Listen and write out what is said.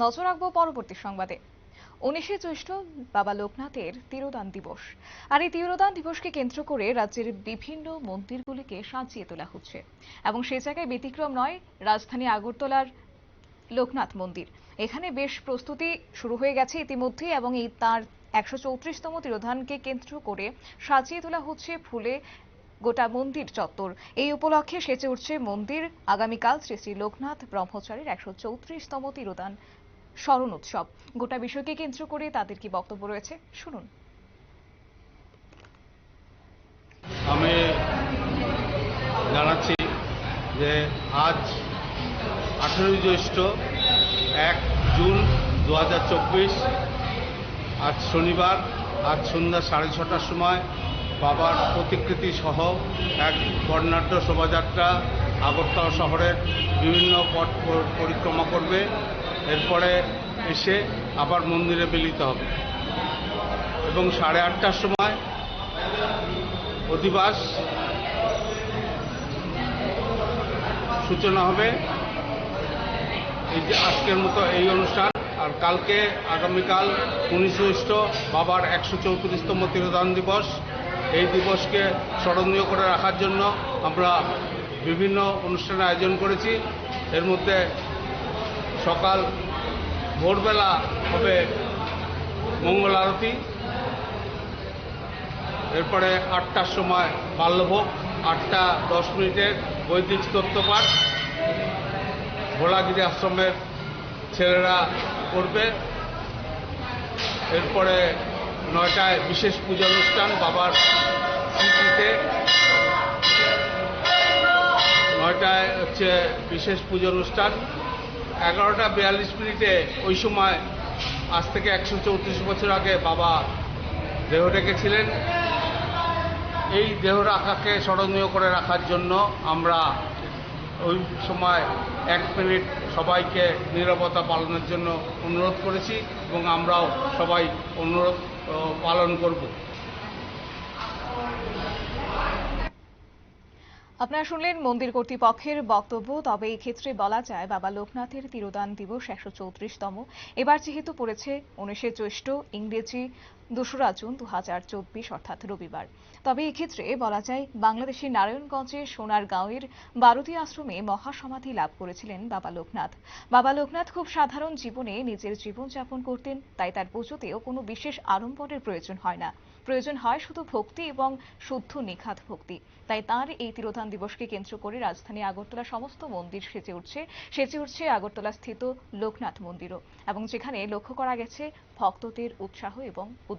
নজর রাখব পরবর্তী সংবাদে। উনিশে জ্যৈষ্ঠ বাবা লোকনাথের তিরোদান দিবস। আর এই তিরোদান দিবসকে কেন্দ্র করে রাজ্যের বিভিন্ন মন্দিরগুলিকে সাজিয়ে তোলা হচ্ছে। এবং সেই জায়গায় ব্যতিক্রম নয়, রাজধানী আগরতলার লোকনাথ মন্দির। এখানে বেশ প্রস্তুতি শুরু হয়ে গেছে ইতিমধ্যে এবং এই তার একশো চৌত্রিশতম তিরোধানকে কেন্দ্র করে সাজিয়ে তোলা হচ্ছে ফুলে গোটা মন্দির চত্বর। এই উপলক্ষে সেচে উঠছে মন্দির। আগামীকাল শ্রী শ্রী লোকনাথ ব্রহ্মচারীর একশো চৌত্রিশতম তিরোদান স্মরণ উৎসব। গোটা বিষয়কে কেন্দ্র করে তাদের কি বক্তব্য রয়েছে শুনুন। আমি জানাচ্ছি যে আজ আঠেরোই জ্যৈষ্ঠ এক জুন দু হাজার চব্বিশ, আজ শনিবার, আজ সন্ধ্যা সাড়ে ছটার সময় বাবার প্রতিকৃতি সহ এক বর্ণাঢ্য শোভাযাত্রা আগরতলা শহরের বিভিন্ন পথ পরিক্রমা করবে। এরপরে এসে আবার মন্দিরে মিলিত হবে। এবং সাড়ে আটটার সময় অধিবাস সূচনা হবে। এই যে আজকের মতো এই অনুষ্ঠান। আর কালকে আগামীকাল উনিশ বাবার একশো চৌত্রিশতম তিরোধান দিবস। এই দিবসকে স্মরণীয় করে রাখার জন্য আমরা বিভিন্ন অনুষ্ঠানের আয়োজন করেছি। এর মধ্যে সকাল ভোরবেলা হবে মঙ্গল আরতি, এরপরে আটটার সময় বাল্যভোগ, আটটা দশ মিনিটের বৈদিক তত্ত্বপাঠ ভোলাগিরি আশ্রমের ছেলেরা করবে। এরপরে নয়টায় বিশেষ পূজা অনুষ্ঠান, বাবার স্মৃতিতে। নয়টায় হচ্ছে বিশেষ পুজো অনুষ্ঠান। এগারোটা বিয়াল্লিশ মিনিটে ওই সময়, আজ থেকে একশো চৌত্রিশ বছর আগে বাবা দেহ রেখেছিলেন এই দেহ রাখাকে স্মরণীয় করে রাখার জন্য আমরা ওই সময় এক মিনিট সবাইকে নীরবতা পালনের জন্য অনুরোধ করেছি এবং আমরাও সবাই অনুরোধ পালন করব। আপনারা শুনলেন মন্দির কর্তৃপক্ষের বক্তব্য। তবে ক্ষেত্রে বলা যায়, বাবা লোকনাথের তিরোদান দিবস একশো চৌত্রিশতম। এবার যেহেতু পড়েছে, উনিশে জ্যৈষ্ঠ ইংরেজি দোসরা জুন দু হাজার চব্বিশ, অর্থাৎ রবিবার। তবে এক্ষেত্রে বলা যায়, বাংলাদেশের নারায়ণগঞ্জের সোনারগাঁওয়ের বারুদি আশ্রমে মহাসমাধি লাভ করেছিলেন বাবা লোকনাথ। বাবা লোকনাথ খুব সাধারণ জীবনে নিজের জীবনযাপন করতেন, তাই তার পুজোতেও কোনো বিশেষ আড়ম্বরের প্রয়োজন হয় না। প্রয়োজন হয় শুধু ভক্তি এবং শুদ্ধ নিখাত ভক্তি। তাই তার এই তিরোধান দিবসকে কেন্দ্র করে রাজধানী আগরতলা সমস্ত মন্দির সেজে উঠছে সেজে উঠছে আগরতলা স্থিত লোকনাথ মন্দিরও। এবং যেখানে লক্ষ্য করা গেছে, ভক্তদের উৎসাহ এবং